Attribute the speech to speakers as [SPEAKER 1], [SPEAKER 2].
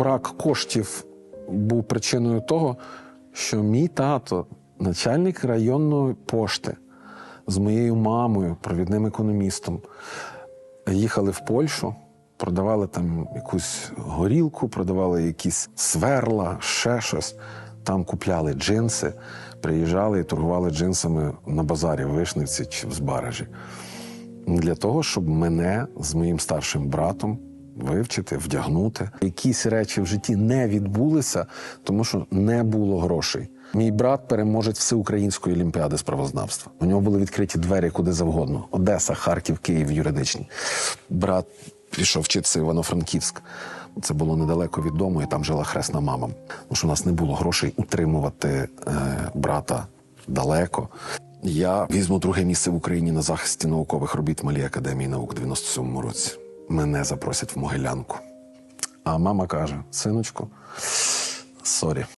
[SPEAKER 1] брак коштів був причиною того, що мій тато, начальник районної пошти, з моєю мамою, провідним економістом, їхали в Польщу, продавали там якусь горілку, продавали якісь сверла, ще щось. Там купляли джинси, приїжджали і торгували джинсами на базарі в Вишневці чи в Збаражі. Для того, щоб мене з моїм старшим братом вивчити, вдягнути. Якісь речі в житті не відбулися, тому що не було грошей. Мій брат переможець всеукраїнської олімпіади з правознавства. У нього були відкриті двері куди завгодно: Одеса, Харків, Київ, юридичні. Брат пішов вчитися в Івано-Франківськ. Це було недалеко від дому, і там жила хресна мама. Тому що у нас не було грошей утримувати е, брата далеко. Я візьму друге місце в Україні на захисті наукових робіт Малій академії наук у 97-му році. Мене запросять в Могилянку. А мама каже: синочку, сорі.